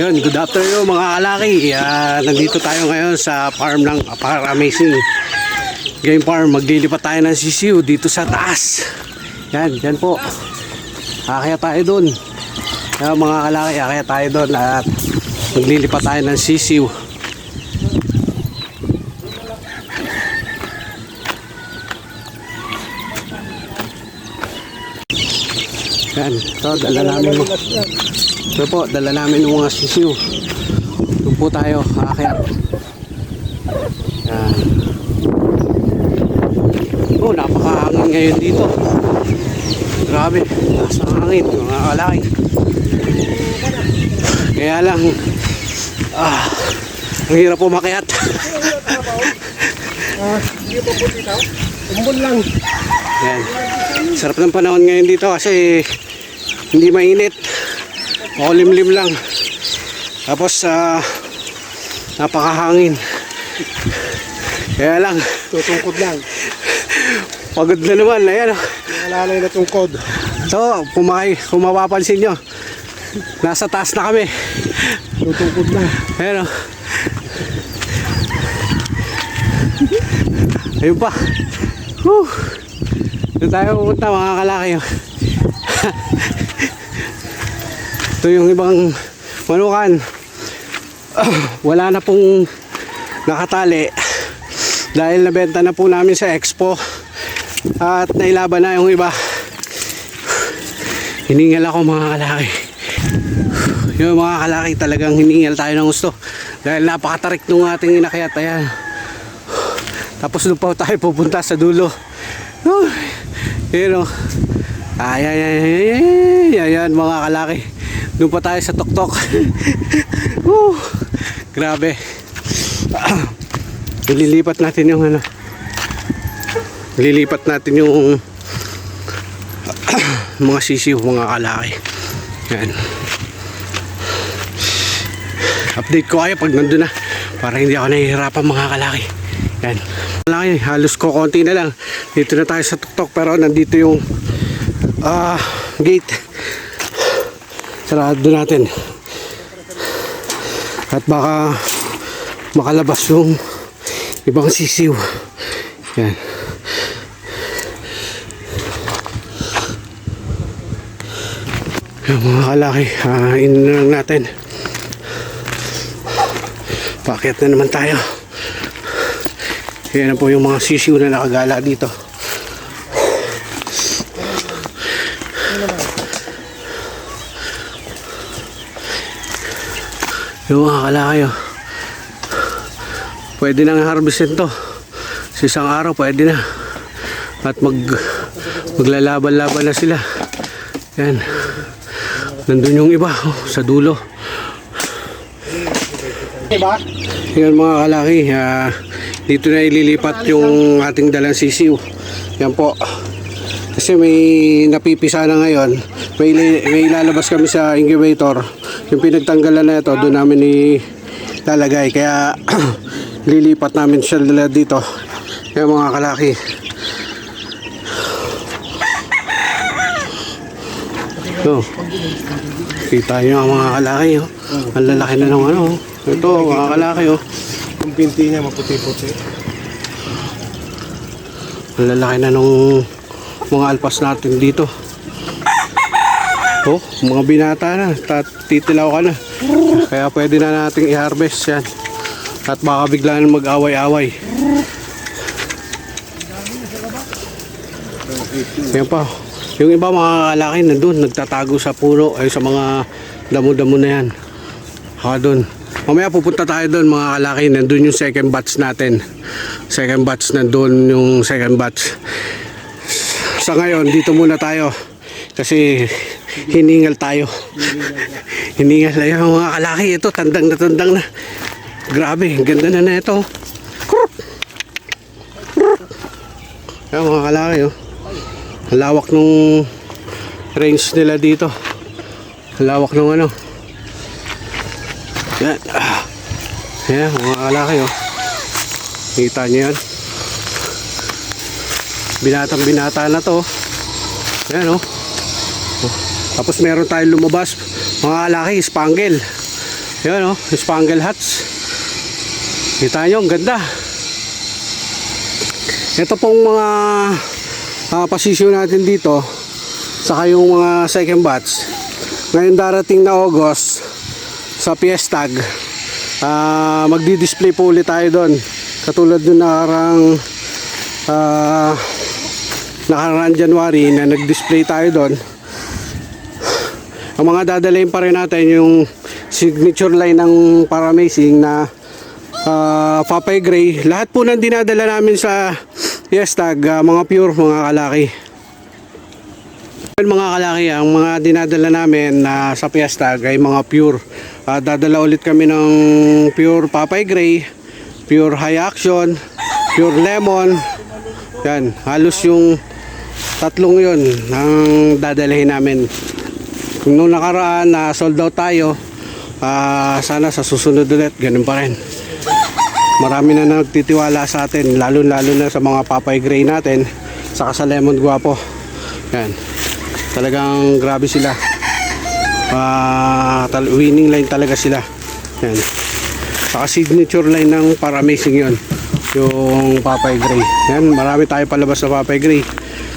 Yun, good afternoon mga kalaki. Ah, nandito tayo ngayon sa farm ng Par Amazing Game Farm. Maglilipat tayo ng sisiw dito sa taas. Yan, yan po. Akaya tayo doon. Yan mga kalaki, akaya tayo doon at maglilipat tayo ng sisiw. Yan, ito, dala namin mo. Ito po, dala namin yung mga sisiw. Doon po tayo, aakyat. Yan. Oh, napakahangin ngayon dito. Grabe, nasa hangin, mga kalaki. Kaya lang, ah, ang hirap po makiat. Hindi pa po dito. Umbon lang. Yan. Sarap ng panahon ngayon dito kasi hindi mainit. Makulimlim lang. Tapos ah, napakahangin. Kaya lang, Tutungkod lang. pagod na naman. Ayan. oh. Nalalay na tungkod. So, kung, maki- kung mapapansin nyo, nasa taas na kami. Tutungkod lang. Ayan o. Ayun pa. Whew. Doon tayo pupunta mga kalaki. oh. Ito yung ibang manukan. Wala na pong nakatali. Dahil nabenta na po namin sa expo. At nailaban na yung iba. Hiningal ako mga kalaki. Yung mga kalaki talagang hiningal tayo ng gusto. Dahil napakatarik nung ating inakyat. Ayan. Tapos doon pa tayo pupunta sa dulo. Uh, yun o. Ay, ay, ay, ay, ay, ay, ayan mga kalaki. Doon pa tayo sa tuktok. uh, grabe. Ililipat natin yung ano. Ililipat natin yung mga sisiw, mga kalaki. Yan. Update ko kayo pag nandun na para hindi ako nahihirapan mga kalaki. Yan. Kalaki, halos ko konti na lang. Dito na tayo sa tuktok pero nandito yung ah gate. Sarado natin. At baka makalabas yung ibang sisiw. Yan. Yung mga kalaki, lang natin. Pakyat na naman tayo. Yan na po yung mga sisiw na nakagala dito. Yung mga kalaki oh. Pwede nang harvestin to. Sa isang araw pwede na. At mag maglalaban-laban na sila. Yan. Nandun yung iba oh, sa dulo. Diba? Yan mga kalaki, ah, dito na ililipat yung ating dalang sisiw. Yan po. Kasi may napipisa na ngayon. May, may ilalabas kami sa incubator. Yung pinagtanggalan na ito, doon namin ilalagay. Kaya lilipat namin siya nila dito. Yan mga kalaki. So, kita nyo ang mga kalaki. Oh. Ang lalaki na ng ano. oh. Ito, mga kalaki. Oh. Yung pinti niya maputi-puti. Ang lalaki na nung mga alpas natin dito. Oh, mga binata na. Titilaw ka na. Kaya pwede na nating i-harvest yan. At baka bigla na mag-away-away. Yan pa. Yung iba mga kalaki nandun, nagtatago sa puno ay sa mga damo-damo na yan. Ha doon. Mamaya pupunta tayo doon mga kalaki, nandun yung second batch natin. Second batch nandun yung second batch. Sa ngayon, dito muna tayo. Kasi hiningal tayo. hiningal na yung mga kalaki. Ito, tandang na tandang na. Grabe, ganda na na ito. Yan mga kalaki oh. Lawak nung range nila dito. Lawak nung ano. Yan. Yan, mga kalaki oh. Kita nyo yan. Binatang binata na to. Yan oh. Oh. Tapos meron tayong lumabas. Mga kalaki, spangle. Yan oh, spangle hats. Kita nyo, ang ganda. Ito pong mga uh, pasisyon natin dito saka yung mga second batch ngayon darating na August sa Fiestag uh, magdi-display po ulit tayo doon katulad nung nakarang uh, nakarang January na nag-display tayo doon ang mga dadalhin pa rin natin yung signature line ng Paramazing na uh, Papay Gray. Lahat po ng dinadala namin sa Fiestag, uh, mga pure, mga kalaki. Mga kalaki, ang mga dinadala namin na sa Fiestag ay mga pure. Uh, dadala ulit kami ng pure Papay Gray, pure High Action, pure Lemon. Yan, halos yung tatlong yun ang dadalhin namin. Nung nakaraan na sold out tayo, ah, sana sa susunod ulit, ganun pa rin. Marami na nagtitiwala sa atin, lalo-lalo na sa mga papay gray natin, saka sa lemon guwapo. Yan. Talagang grabe sila. Ah, tal- winning line talaga sila. Yan. Saka signature line ng paramazing yon yung papay gray. Yan, marami tayo palabas sa papay gray.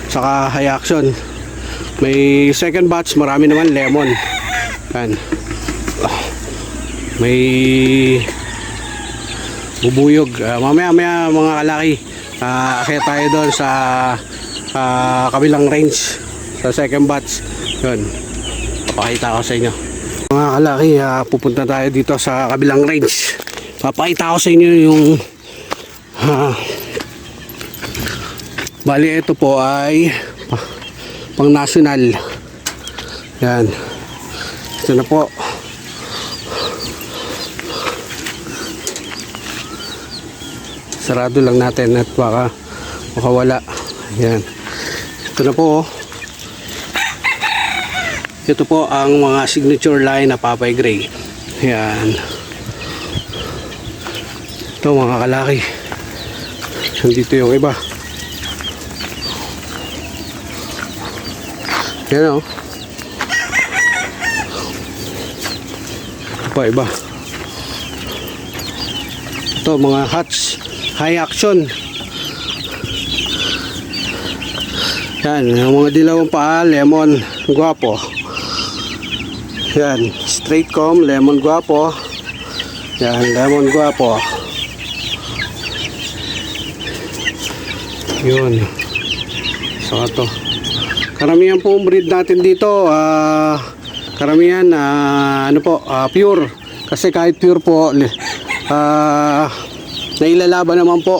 Saka high action. May second batch, marami naman lemon. Yan. Ah, May bubuyog. Ah, mamaya maya mga kalaki, uh, akit tayo doon sa ah, kabilang range sa second batch. Yun. Papakita ko sa inyo. Mga kalaki, ah, pupunta tayo dito sa kabilang range. Papakita ko sa inyo yung ah, Bali ito po ay pa- pang national. Yan. Ito na po. Sarado lang natin at baka makawala. Yan. Ito na po. oh. Ito po ang mga signature line na Papay Gray. Yan. Ito mga kalaki. Nandito yung iba. Yan o. Pa iba. Ito mga hats. High action. Yan. Yung mga dilawang paa. Lemon. Guwapo. Yan. Straight comb. Lemon guwapo. Yan. Lemon guwapo. Yun. So ito. Karamihan po breed natin dito, ah karamihan ah, ano po, ah, pure. Kasi kahit pure po, ah nailalaban naman po.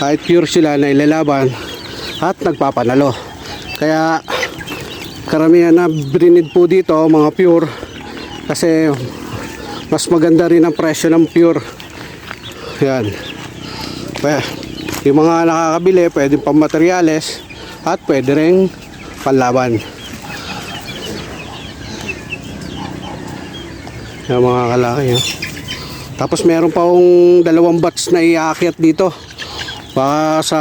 Kahit pure sila, nailalaban at nagpapanalo. Kaya karamihan na brinid po dito, mga pure. Kasi mas maganda rin ang presyo ng pure. Yan. Kaya, yung mga nakakabili, pwede pang materyales at pwede rin panlaban. Yung mga kalaki. oh. Tapos meron pa akong dalawang batch na iakyat dito. Baka sa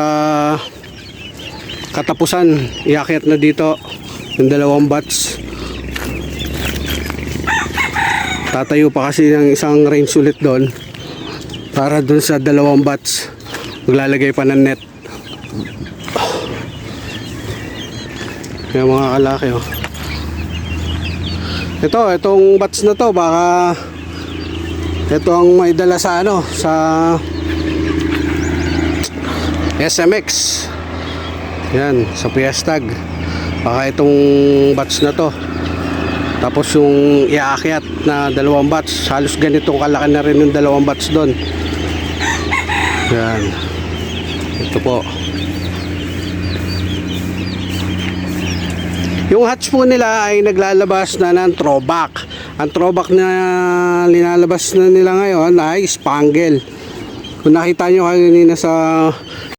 katapusan, iakyat na dito yung dalawang batch. Tatayo pa kasi ng isang range ulit doon para doon sa dalawang batch maglalagay pa ng net yung mga kalaki oh. ito itong batch na to baka ito ang may dala sa ano sa SMX yan sa Fiestag. Baka itong batch na to. Tapos yung iaakyat na dalawang batch halos ganitong kalaki na rin yung dalawang batch doon. Yan. Ito po Yung hatch po nila ay naglalabas na ng throwback. Ang throwback na linalabas na nila ngayon ay spangle. Kung nakita nyo kanina sa